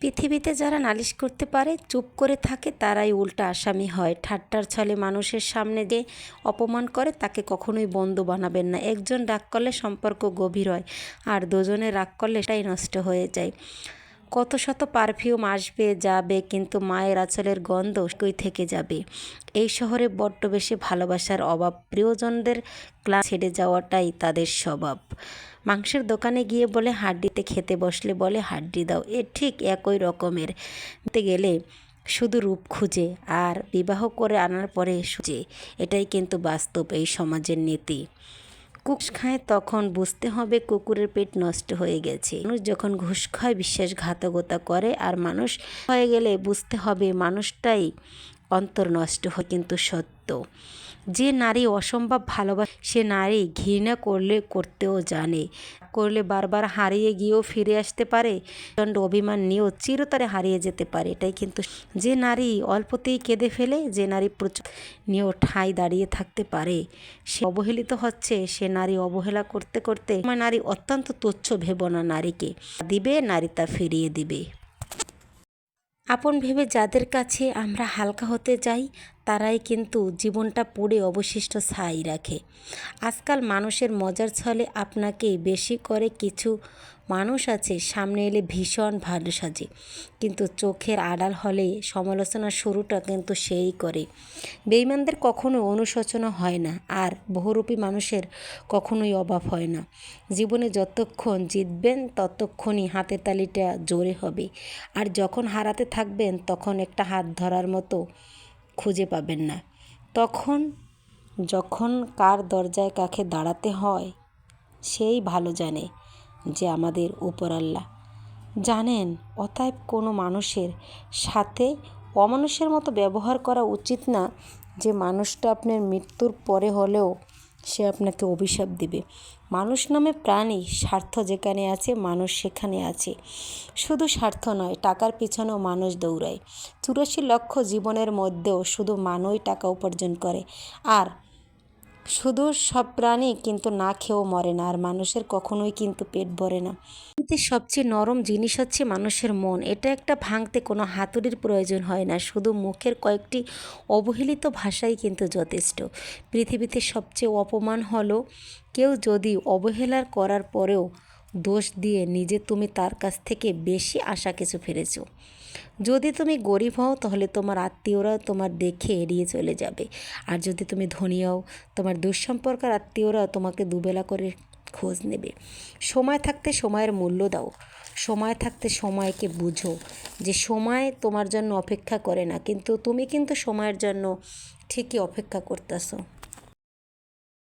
পৃথিবীতে যারা নালিশ করতে পারে, চুপ করে থাকে, তারাই উল্টা আসামি হয়। ঠাট্টার ছলে মানুষের সামনে যে অপমান করে, তাকে কখনোই বন্ধু বানাবেন না। একজন রাগ করলে সম্পর্ক গভীর হয়, আর দুজনে রাগ করলে সেটাই নষ্ট হয়ে যায়। কত শত পারফিউম আসবে, যাবে, কিন্তু মায়ের আঁচলের গন্ধ কই থেকে যাবে? এই শহরে বড্ড বেশি ভালোবাসার অভাব। প্রিয়জনদের ক্লাস ছেড়ে যাওয়াটাই তাদের স্বভাব। মাংসের দোকানে গিয়ে বলে, হাড্ডিতে খেতে বসলে বলে, হাড্ডি দাও। এ ঠিক একই রকমের। গেলে শুধু রূপ খুঁজে আর বিবাহ করে আনার পরে সুজে এটাই কিন্তু বাস্তব এই সমাজের নীতি। কুক খায় তখন বুঝতে হবে কুকুরের পেট নষ্ট হয়ে গেছে। মানুষ যখন ঘুষ খায়, বিশ্বাসঘাতকতা করে আর মানুষ হয়ে গেলে বুঝতে হবে মানুষটাই অন্তর নষ্ট হয় কিন্তু সত্য। যে নারী অসম্ভব ভালোবাসে, সে নারী ঘৃণা করলে, করতেও জানে। করলে বারবার হারিয়ে গিয়েও ফিরে আসতে পারে, প্রচণ্ড অভিমান নিয়েও চিরতরে হারিয়ে যেতে পারে। এটাই কিন্তু যে নারী অল্পতেই কেঁদে ফেলে, যে নারী প্রচুর নিয়েও ঠাঁই দাঁড়িয়ে থাকতে পারে। সে অবহেলিত হচ্ছে, সে নারী অবহেলা করতে করতে আমার নারী অত্যন্ত তুচ্ছ ভেব না নারীকে দিবে, নারী তা ফিরিয়ে দিবে। আপন ভেবে যাদের কাছে আমরা হালকা হতে যাই তারাই কিন্তু জীবনটা পড়ে অবশিষ্ট ছাই রাখে। আজকাল মানুষের মজার ছলে আপনাকে বেশি করে কিছু মানুষ আছে, সামনে এলে ভীষণ ভালো সাজে। কিন্তু চোখের আড়াল হলে সমালোচনার শুরুটা কিন্তু সেই করে। বেইমানদের কখনো অনুশোচনা হয় না আর বহুরূপী মানুষের কখনোই অভাব হয় না। জীবনে যতক্ষণ জিতবেন, ততক্ষণই হাতের তালিটা জোরে হবে। আর যখন হারাতে থাকবেন, তখন একটা হাত ধরার মতো খুঁজে পাবেন না। তখন যখন কার দরজায় কাকে দাঁড়াতে হয়, সেই ভালো জানে যে আমাদের উপরাল্লা জানেন, অতএব কোনো মানুষের সাথে অমানুষের মতো ব্যবহার করা উচিত না যে মানুষটা আপনার মৃত্যুর পরে হলেও সে আপনাকে অভিশাপ দেবে। মানুষ নামে প্রাণী, স্বার্থ যেখানে আছে, মানুষ সেখানে আছে। শুধু স্বার্থ নয়, টাকার পিছনেও মানুষ দৌড়ায়। চুরাশি লক্ষ জীবনের মধ্যেও শুধু মানুষই টাকা উপার্জন করে। আর শুধু সব প্রাণী কিন্তু না খেয়েও মরে না, আর মানুষের কখনোই কিন্তু পেট ভরে না। পৃথিবীতে সবচেয়ে নরম জিনিস হচ্ছে মানুষের মন। এটা একটা ভাঙতে কোনো হাতুড়ির প্রয়োজন হয় না। শুধু মুখের কয়েকটি অবহেলিত ভাষাই কিন্তু যথেষ্ট। পৃথিবীতে সবচেয়ে অপমান হলো কেউ যদি অবহেলার করার পরেও দোষ দিয়ে নিজে তুমি তার কাছ থেকে বেশি আশা কিছু ফেলেছো যদি তুমি গরিব হও, তাহলে তোমার আত্মীয়রা তোমার দেখে এড়িয়ে চলে যাবে। আর যদি তুমি ধনী হও, তোমার দুঃসম্পর্কের আত্মীয়রা তোমাকে দুবেলা করে খোঁজ নেবে। সময় থাকতে সময়ের মূল্য দাও। সময় থাকতে সময়কে বুঝো যে সময় তোমার জন্য অপেক্ষা করে না, কিন্তু তুমি কিন্তু সময়ের জন্য ঠিকই অপেক্ষা করতেছো।